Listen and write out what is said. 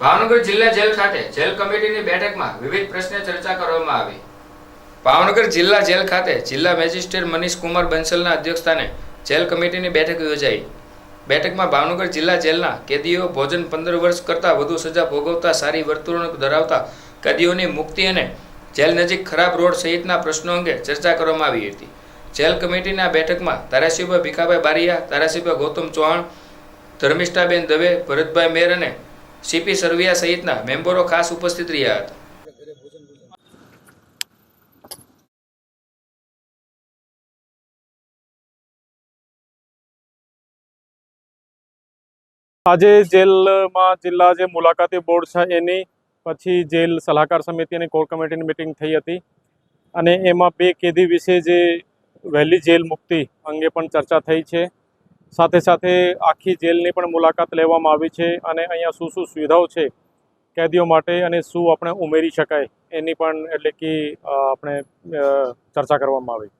ભાવનગર જિલ્લા જેલ ખાતે જેલ કમિટીની બેઠકમાં વિવિધ પ્રશ્ને ચર્ચા કરવામાં આવી. ભાવનગર જિલ્લા જેલ ખાતે જિલ્લા મેજિસ્ટ્રેટ મનીષ કુમાર બંસલના અધ્યક્ષસ્થાને જેલ કમિટીની બેઠક યોજાઈ. બેઠકમાં ભાવનગર જિલ્લા જેલના કેદીઓ ભોજન પંદર વર્ષ કરતાં વધુ સજા ભોગવતા સારી વર્તણૂક ધરાવતા કેદીઓની મુક્તિ અને જેલ નજીક ખરાબ રોડ સહિતના પ્રશ્નો અંગે ચર્ચા કરવામાં આવી હતી. જેલ કમિટીના બેઠકમાં ધારાસભ્ય ભીખાભાઈ બારિયા, ધારાસભ્ય ગૌતમ ચૌહાણ, ધર્મિષ્ઠાબેન દવે, ભરતભાઈ મેર અને સીપી સરવિયા સહિતના મેમ્બરો ખાસ ઉપસ્થિત રહ્યા હતા. આજે જેલમાં જિલ્લા જે મુલાકાતી બોર્ડ છે, એની પછી જેલ સલાહકાર સમિતિ અને કોર કમિટીની મિટિંગ થઈ હતી. અને એમાં બે કેદી વિશે જે વહેલી જેલ મુક્તિ અંગે પણ ચર્ચા થઈ છે. સાથે સાથે આખી જેલની પણ મુલાકાત લેવામાં આવી છે અને અહીંયા શું શું સુવિધાઓ છે કેદીઓ માટે અને શું આપણે ઉમેરી શકાય એની પણ એટલે કે આપણે ચર્ચા કરવામાં આવી.